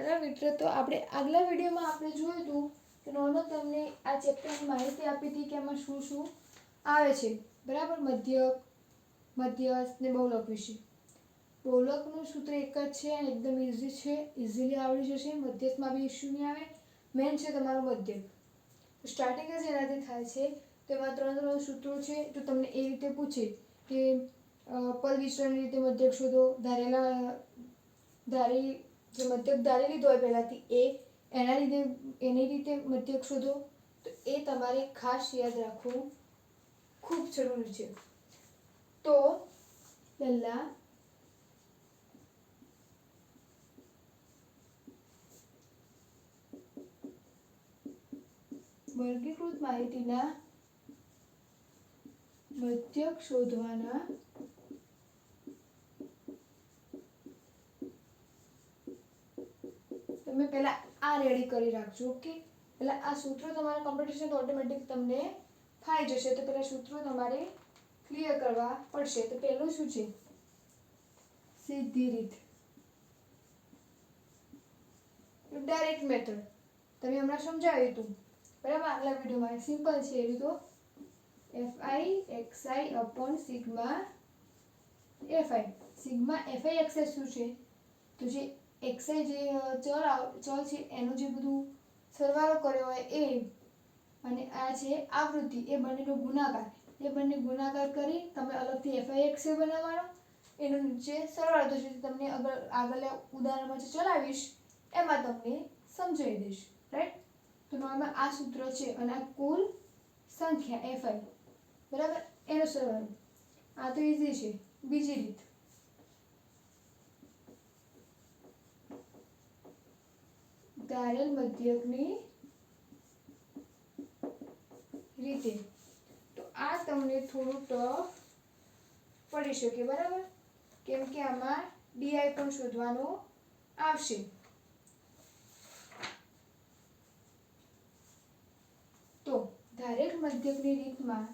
Hello મિત્રો, તો આપણે આગલા વિડીયોમાં આપણે જોયું હતું કે નોનો તમને આ ચેપ્ટરની માહિતી આપી હતી કે એમાં શું શું આવે છે. બરાબર? મધ્યક, મધ્યસ્થ ને બહુલક વિશે. બહુલકનું સૂત્ર એક જ છે અને એકદમ ઇઝી છે. ઇઝીલી આવડી જશે. મધ્યસ્થમાં બી ઇશ્યુ નહીં આવે. મેન છે તમારું મધ્યક. સ્ટાર્ટિંગ જ એનાથી થાય છે તો એમાં ત્રણ ત્રણ સૂત્રો છે. જો તમને એ રીતે પૂછે કે પદ વિચરણની રીતે મધ્યક શોધો, ધારેલા, ધારી જે મધ્યક ધારી લીધો હોય પહેલાંથી, એ એના લીધે, એની રીતે મધ્યક શોધો, તો એ તમારે ખાસ યાદ રાખવું ખૂબ જરૂરી છે. તો પહેલાં વર્ગીકૃત માહિતીના મધ્યક શોધવાના તમે પહેલાં આ રેડી કરી રાખજો ઓકે પહેલાં આ સૂત્રો તમારા કોમ્પિટિશન તો ઓટોમેટિક તમને ફાઈ જશે, તો પહેલાં સૂત્રો તમારે ક્લિયર કરવા પડશે. તો પહેલું શું છે? સીધી રીત. ડાયરેક્ટ મેથડ તમે હમણાં સમજાવ્યું હતું. બરાબર? આગલા વિડીયોમાં. સિમ્પલ છે એવી રીતો F I X I upon sigma F I sigma F I X શું છે? તો જે એક્સઆઈ જે ચલ ચલ છે, એનું જે બધું સરવાળો કર્યો હોય એ અને આ છે આવૃત્તિ, એ બંનેનો ગુણાકાર. એ બંને ગુણાકાર કરી તમે અલગથી એફઆઈ એક્સે બનાવવાનો. એનો નીચે સરવાળો જે તમને આગળ ઉદાહરણમાં જે ચલાવીશ, એમાં તમને સમજાવી દઈશ રાઈટ તો નોર્મલ આ સૂત્ર છે અને આ કુલ સંખ્યા એફઆઈ બરાબર? એનો સરવાળો. આ તો ઇઝી છે. બીજી રીત. ધારેલ મધ્યકની રીતે. તો આ તમને થોડું ટફ પડી શકે, બરાબર? કેમ કે આમાં ડીઆઈ પણ શોધવાનો આવશે. તો ધારેક મધ્યકની રીતમાં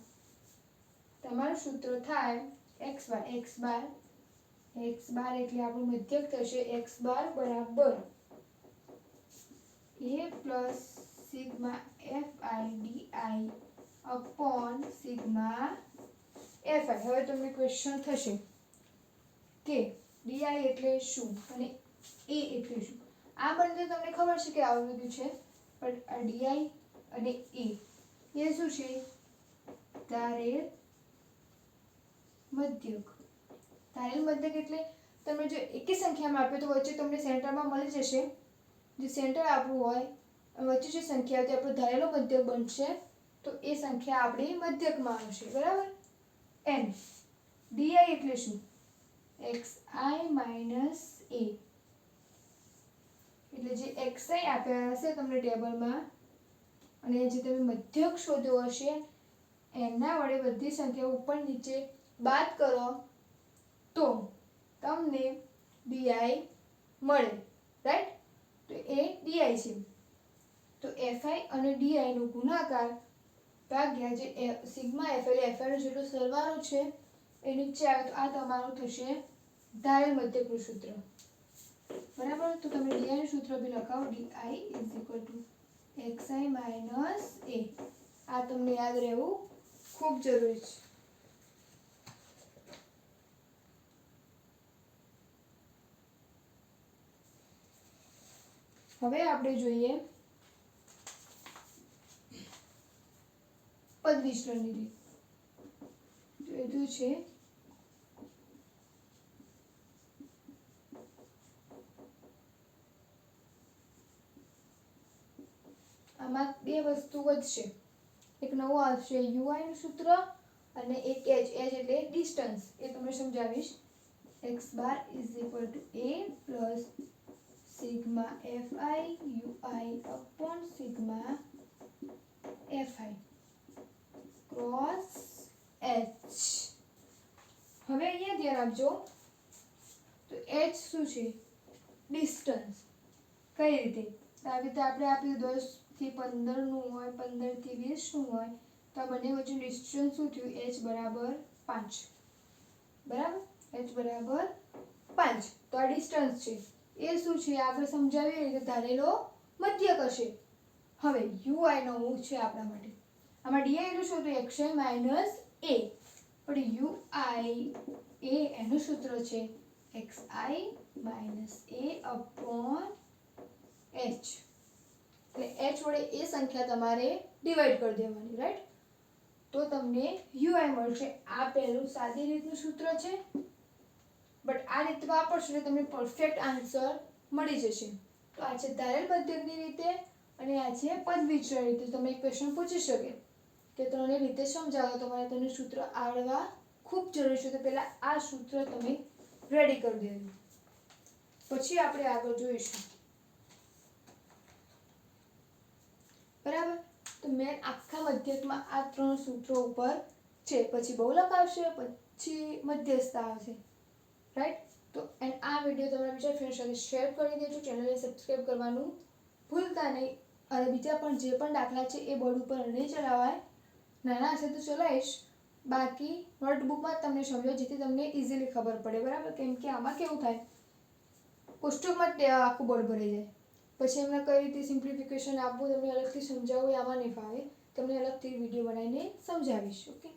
તમારું સૂત્ર થાય X bar X bar X bar એટલે આપણું મધ્યક થશે એક્સ બાર બરાબર. A plus sigma F I D I upon sigma F હવે તમને ક્વેશ્ચન થશે કે ડીઆઈ એટલે શું અને એ એટલે શું? આ બંને તમને ખબર છે કે આવું બધું છે, પણ આ ડીઆઈ અને એ એ શું છે? તારે મધ્યક. તારે મધ્યક એટલે તમે જો એકી સંખ્યામાં આપ્યો તો વચ્ચે તમને સેન્ટરમાં મળી જશે. જે સેન્ટર આપણું હોય વચ્ચે જે સંખ્યા તે આપણો ધારેલો મધ્યક બનશે, તો એ સંખ્યા આપણી મધ્યકમાં આવશે, બરાબર? એન ડીઆઈ એટલે શું? એક્સ આઈ માઇનસ એ એટલે જે એક્સ આઈ આપ્યા હશે તમને ટેબલમાં, અને જે તમે મધ્યક શોધ્યો હશે, એના વડે બધી સંખ્યા ઉપર નીચે બાદ કરો, તો તમને ડીઆઈ મળે રાઈટ તો એ ડીઆઈ છે. તો એફઆઈ અને ડીઆઈનો ગુણાકાર ભાગ્યા જે સિગ્મા એફએલ એફઆઈ જેટલો સરવાળો છે, એ નીચે આવે તો આ તમારું થશે ધારેલ મધ્યકૃત સૂત્ર. બરાબર? તો તમે ડીઆઈ નું સૂત્ર બી લખાવો. DI is equal XI minus A આ તમને યાદ રહેવું ખૂબ જરૂરી છે. હવે આપણે જોઈએ પદ વિચરણની રીત તો છે. આમાં બે વસ્તુ વધશે. એક નવો આવશે યુઆઈ સૂત્ર અને એક એચ એચ એટલે ડિસ્ટન્સ. એ તમને સમજાવીશ. X bar is equal to A plus sigma F I U I upon sigma F I cross H હવે અહીંયા ધ્યાન આપજો. તો એચ શું છે? ડિસ્ટન્સ કઈ રીતે? તો આવી રીતે આપણે આપ્યું દસથી પંદરનું હોય પંદરથી વીસનું હોય, તો આ બંને વચ્ચે ડિસ્ટન્સ શું થયું? એચ બરાબર પાંચ. બરાબર? એચ બરાબર પાંચ. તો આ ડિસ્ટન્સ છે. એ શું છે? આગળ સમજાવી રીતે ધારેલો મધ્યક હશે હવે યુઆઈ નો મૂળ છે આપણા માટે. આમાં ડીઆઈનું શું એક્સ માઇનસ એ. પણ યુઆઈ એ એનું સૂત્ર છે X I minus A upon H. એટલે એચ વડે એ સંખ્યા તમારે ડિવાઈડ કરી દેવાની રાઈટ તો તમને યુઆઈ મળશે. આ પહેલું સાદી રીતનું સૂત્ર છે. આ રીતે વાપરશો એટલે તમને પરફેક્ટ આન્સર મળી જશે. તો આ છે ધારેલ પદ્ધતિની રીતે અને આ છે પદ વિચરણ રીતે તમે એક ક્વેશ્ચન પૂછી શકે કે ત્રણેય રીતે સમજાવો તમારે તમને સૂત્ર આવડવા ખૂબ જરૂરી છે. તો પહેલાં આ સૂત્ર તમે રેડી કરી દેવું પછી આપણે આગળ જોઈશું. બરાબર? તો મેં આખા મધ્યકમાં આ ત્રણ સૂત્રો ઉપર છે. પછી બહુલક આવશે, પછી મધ્યસ્થ આવશે. રાઈટ તો એન્ડ આ વીડિયો તમારા બીજા ફ્રેન્ડ સાથે શેર કરી દેજો. ચેનલને સબસ્ક્રાઈબ કરવાનું ભૂલતા નહીં. અને બીજા પણ જે પણ દાખલા છે, એ બોર્ડ ઉપર નહીં ચલાવાય નાના હશે તો ચલાવીશ. બાકી નોટબુકમાં તમને સમજો, જેથી તમને ઇઝીલી ખબર પડે. બરાબર? કેમ કે આમાં કેવું થાય? કોષ્ટકમાં આખું બોર્ડ ભરાઈ જાય. પછી એમને કઈ રીતે સિમ્પ્લિફિકેશન આપવું, તમને અલગથી સમજાવવું આમાં નહીં ફાવે. તમને અલગથી વીડિયો બનાવીને સમજાવીશ ઓકે